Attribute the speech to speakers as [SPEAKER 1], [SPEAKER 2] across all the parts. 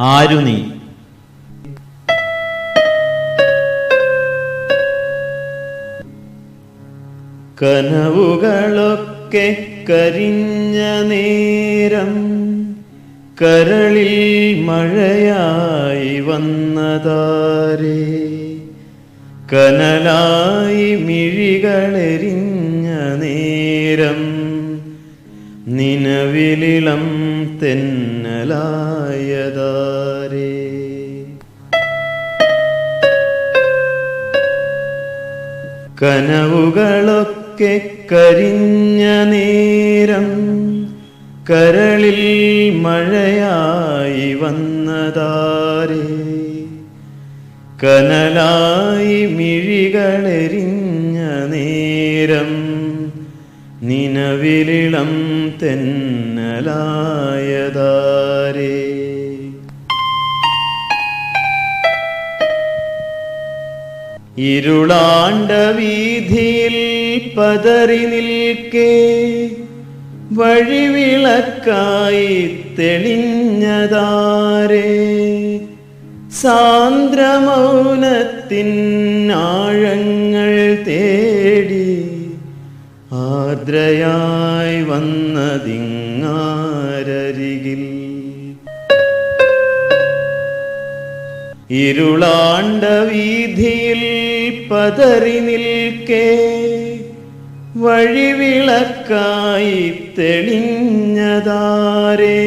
[SPEAKER 1] ആരു നീ? കനവുകളൊക്കെ കരിഞ്ഞ നേരം കരളിൽ മഴയായി വന്നതാരേ? കനലായി മിഴികളെരിഞ്ഞ നേരം നിലവിലിളം തെന്നലായതാരേ കനവുകളൊക്കെ കരിഞ്ഞ നേരം കരളിൽ മഴയായി വന്നതാരേ. കനലായി മിഴികളെരിഞ്ഞ നേരം നിലവിലിളം തെന്നലായതാരേ. ഇരുളാണ്ട വീതിയിൽ പതറി നിൽക്കേ. വഴിവിളക്കായി തെളിഞ്ഞതാരേ. സാന്ദ്രമൗനത്തിൻ ആഴങ്ങൾ തേടി ആർദ്രയായി വന്നതിങ്ങാരരികിൽ. ഇരുളാണ്ട വീതിയിൽ പതറി നിൽക്കേ വഴിവിളക്കായി തെളിഞ്ഞതാരേ.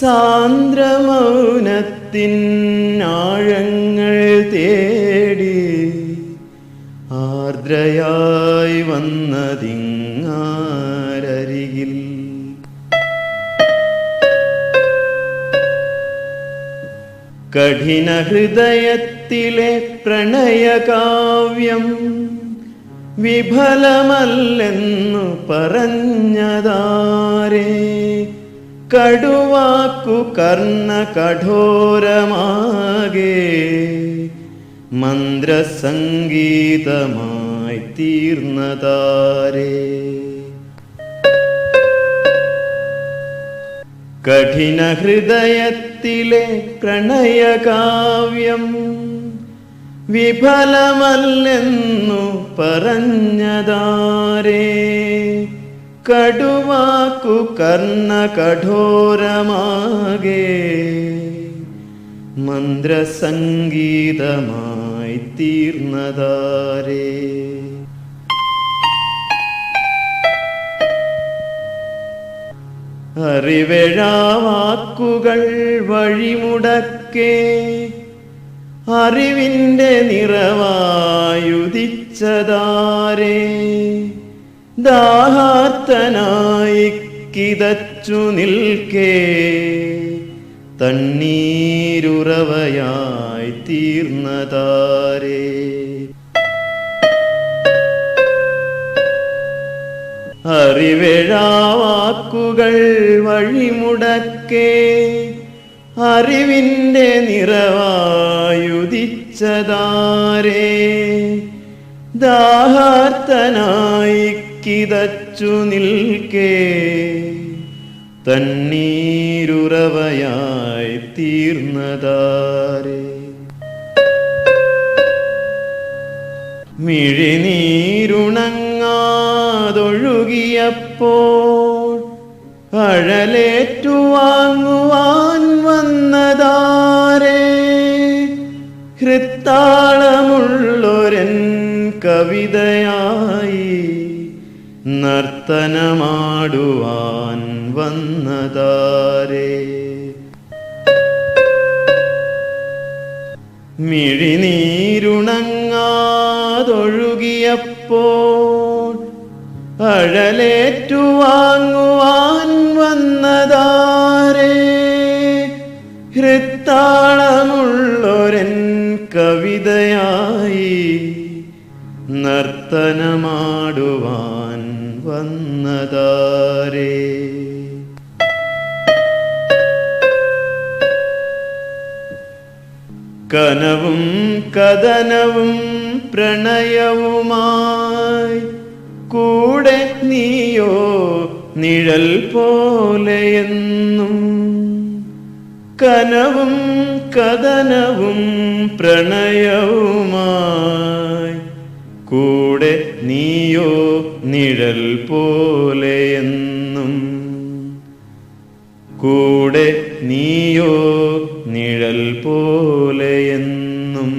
[SPEAKER 1] സാന്ദ്രമൗനത്തിൻ ആഴങ്ങൾ തേടി ആർദ്രയായി വന്നതിങ്ങാരരികിൽ കഠിന ഹൃദയത്തിലെ പ്രണയകാവ്യം വിഫലമല്ലെന്നു പറഞ്ഞതാരേ? കടുവാക്കു കർണ കഠോരമാകെ മന്ത്രസംഗീതമായി തീർന്നതാരേ. കഠിന ഹൃദയത്തിലെ പ്രണയകാവ്യം വിഫലമല്ലെന്നു പറഞ്ഞതാരേ. കടുവാക്കു കർണ കഠോരമാകെ മന്ത്രസംഗീതമായി തീർന്നതാരേ. അറിവെഴാവാക്കുകൾ വഴിമുടക്കേ. അറിവിന്റെ നിറവായുദിച്ചതാരേ ദാഹാർത്തനായി കിതച്ചു നിൽക്കേ. തണ്ണീരുറവയായി തീർന്നതാരേ. അറിവെഴാവാക്കുകൾ വഴിമുടക്കേ. അറിവിന്റെ നിറവായുദിച്ചതാരേ ദാഹാർത്തനായി കിതച്ചു നിൽക്കേ. തണ്ണീരുറവയായി തീർന്നതാരേ. മിഴിനീരുണങ്ങാതൊഴുകിയപ്പോൾ അഴലേറ്റുവാങ്ങുവാൻ വന്നതാരേ? ഹൃത്താളമുള്ളൊരൻ കവിതയായി നർത്തനമാടുവാൻ വന്നതാരേ? മിഴിനീരുണങ്ങാതൊഴുകിയപ്പോൾ അഴലേറ്റുവാങ്ങുവാൻ വന്നതാരേ? ഹൃത്താളമുള്ളൊരൻ കവിതയായി നർത്തനമാടുവാൻ വന്നതാരേ? കനവും കഥനവും പ്രണയവുമായി കൂടെ നീയോ നിഴൽ പോലെയെന്നും കനവും കഥനവും പ്രണയവുമായി കൂടെ നീയോ നിഴൽ പോലെയെന്നും കൂടെ നീയോ നിഴൽ പോലെയെന്നും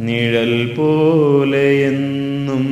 [SPEAKER 1] നിഴൽ പോലെയെന്നും